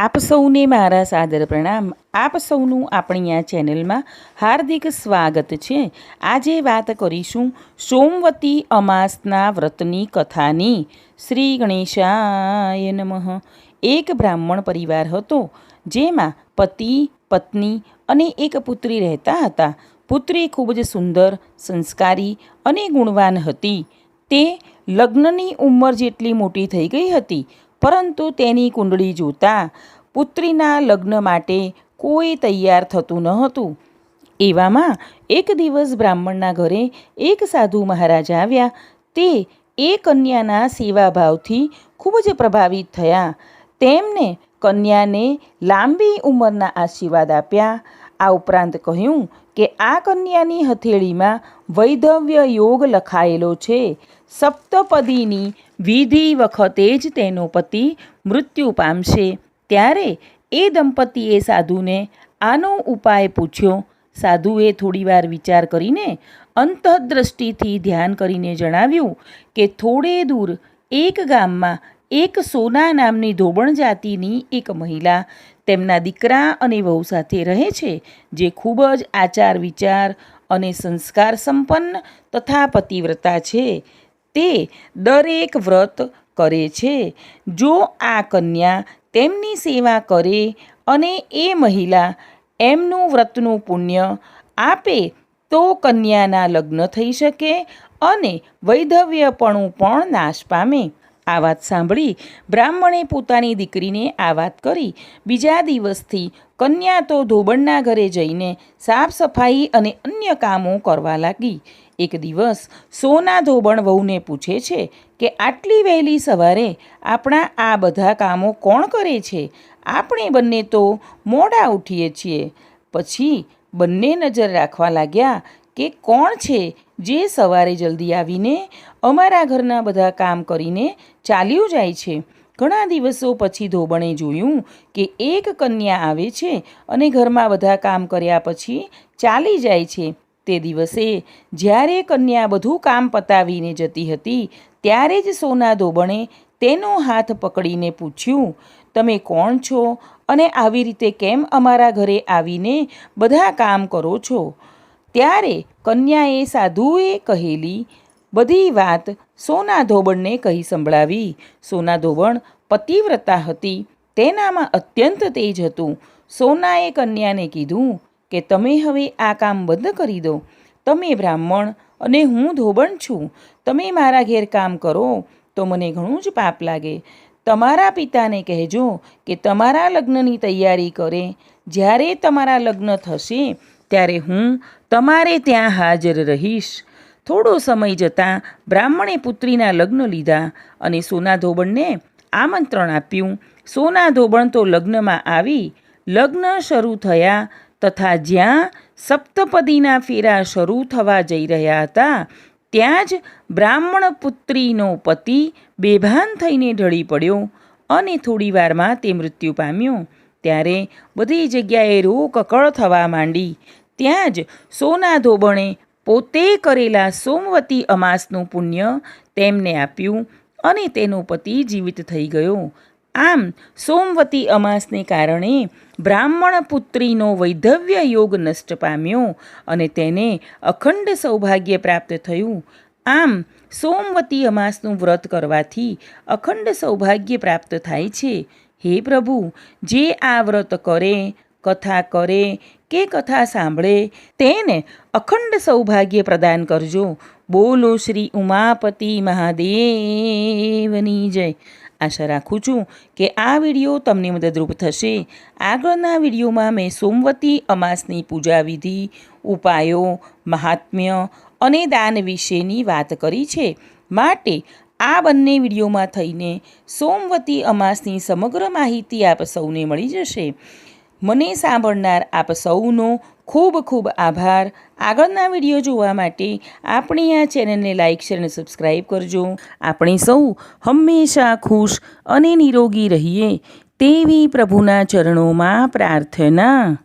આપ સૌને મારા સાદર પ્રણામ. આપ સૌનું આપણી આ ચેનલમાં હાર્દિક સ્વાગત છે. આજે વાત કરીશું સોમવતી અમાસના વ્રતની કથાની. શ્રી ગણેશાય નમઃ. એક બ્રાહ્મણ પરિવાર હતો, જેમાં પતિ, પત્ની અને એક પુત્રી રહેતા હતા. પુત્રી ખૂબ જ સુંદર, સંસ્કારી અને ગુણવાન હતી. તે લગ્નની ઉંમર જેટલી મોટી થઈ ગઈ હતી પરંતુ તેની કુંડળી જોતાં પુત્રીના લગ્ન માટે કોઈ તૈયાર થતું ન હતું. એવામાં એક દિવસ બ્રાહ્મણના ઘરે એક સાધુ મહારાજ આવ્યા. તે એ કન્યાના સેવાભાવથી ખૂબ જ પ્રભાવિત થયા. તેમને કન્યાને લાંબી ઉંમરના આશીર્વાદ આપ્યા. આ ઉપરાંત કહ્યું કે આ કન્યાની હથેળીમાં વૈધવ્ય યોગ લખાયેલો છે. સપ્તપદીની વિધિ વખતે જ તેનો પતિ મૃત્યુ પામશે. ત્યારે એ દંપતીએ સાધુને આનો ઉપાય પૂછ્યો. સાધુએ થોડીવાર વિચાર કરીને અંતઃદ્રષ્ટિથી ધ્યાન કરીને જણાવ્યું કે થોડે દૂર એક ગામમાં એક સોના નામની ધોબણ જાતિની એક મહિલા. તેમના દીકરા અને વહુ સાથે રહે છે, જે ખૂબ જ આચાર વિચાર અને સંસ્કાર સંપન્ન તથા પતિવ્રતા છે. તે દરેક વ્રત કરે છે. જો આ કન્યા તેમની સેવા કરે અને એ મહિલા એમનું વ્રતનું પુણ્ય આપે, તો કન્યાના લગ્ન થઈ શકે અને વૈધવ્યપણું પણ નાશ પામે. આ વાત સાંભળી બ્રાહ્મણે પોતાની દીકરીને આ વાત કરી. બીજા દિવસથી કન્યા તો ધોબણના ઘરે જઈને સાફ સફાઈ અને અન્ય કામો કરવા લાગી. એક દિવસ સોના ધોબણ વહુને પૂછે છે કે આટલી વહેલી સવારે આપણા આ બધા કામો કોણ કરે છે? આપણે બંને તો મોડા ઉઠીએ છીએ. પછી બંને નજર રાખવા લાગ્યા કે કોણ છે જે સવારે જલ્દી આવીને અમારા ઘરના બધા કામ કરીને ચાલ્યું જાય છે? ઘણા દિવસો પછી ધોબણે જોયું કે એક કન્યા આવે છે અને ઘરમાં બધા કામ કર્યા પછી ચાલી જાય છે. તે દિવસે જ્યારે કન્યા બધું કામ પતાવીને જતી હતી, ત્યારે જ સોના ધોબણે તેનો હાથ પકડીને પૂછ્યું, તમે કોણ છો અને આવી રીતે કેમ અમારા ઘરે આવીને બધા કામ કરો છો? ત્યારે કન્યાએ સાધુએ કહેલી, બધી વાત સોના ધોબણને કહી સંભળાવી. સોના ધોબણ પતિવ્રતા હતી, તેનામાં અત્યંત તેજ હતું. સોનાએ કન્યાને કીધું કે, તમે હવે આ કામ બંધ કરી દો. તમે બ્રાહ્મણ અને હું ધોબણ છું. તમે મારા ઘેર કામ કરો. તો મને ઘણું જ પાપ લાગે. તમારા પિતાને કહેજો કે, તમારા લગ્નની તૈયારી કરે. જ્યારે તમારા લગ્ન થશે ત્યારે હું તમારે ત્યાં હાજર રહીશ. થોડો સમય જતાં બ્રાહ્મણે પુત્રીના લગ્ન લીધા અને સોના ધોબણને આમંત્રણ આપ્યું. સોના ધોબણ તો લગ્નમાં આવી, લગ્ન શરૂ થયા તથા જ્યાં સપ્તપદીના ફેરા શરૂ થવા જઈ રહ્યા હતા, ત્યાં જ બ્રાહ્મણ પુત્રીનો પતિ બેભાન થઈને ઢળી પડ્યો અને થોડી વારમાં તે મૃત્યુ પામ્યો. ત્યારે બધી જગ્યાએ રોકકળ થવા માંડી. ત્યાં જ સોના ધોબણે પોતે કરેલા સોમવતી અમાસનું પુણ્ય તેમને આપ્યું અને તેનો પતિ જીવિત થઈ ગયો. આમ, સોમવતી અમાસને કારણે બ્રાહ્મણ પુત્રીનો વૈધવ્ય યોગ નષ્ટ પામ્યો અને તેને અખંડ સૌભાગ્ય પ્રાપ્ત થયું. આમ, સોમવતી અમાસનું વ્રત કરવાથી અખંડ સૌભાગ્ય પ્રાપ્ત થાય છે. હે પ્રભુ, જે આ વ્રત કરે કથા કરે કે કથા સાંભળે તેને અખંડ સૌભાગ્ય પ્રદાન કરજો. બોલો શ્રી ઉમાપતિ મહાદેવની જય. આશા રાખું છું કે આ વીડિયો તમને મદદરૂપ થશે. આગળના વિડીયોમાં મેં સોમવતી અમાસની પૂજા વિધિ, ઉપાયો, મહાત્મ્ય અને દાન વિશેની વાત કરી છે. માટે આ બંને વિડીયોમાં થઈને સોમવતી અમાસની સમગ્ર માહિતી આપ સૌને મળી જશે. મને સાંભળનાર આપ સૌનો ખૂબ ખૂબ આભાર. આગળના વીડિયો જોવા માટે આપણી આ ચેનલને લાઇક શેર અને સબસ્ક્રાઈબ કરજો. આપણે સૌ હંમેશા ખુશ અને નિરોગી રહીએ તેવી પ્રભુના ચરણોમાં પ્રાર્થના.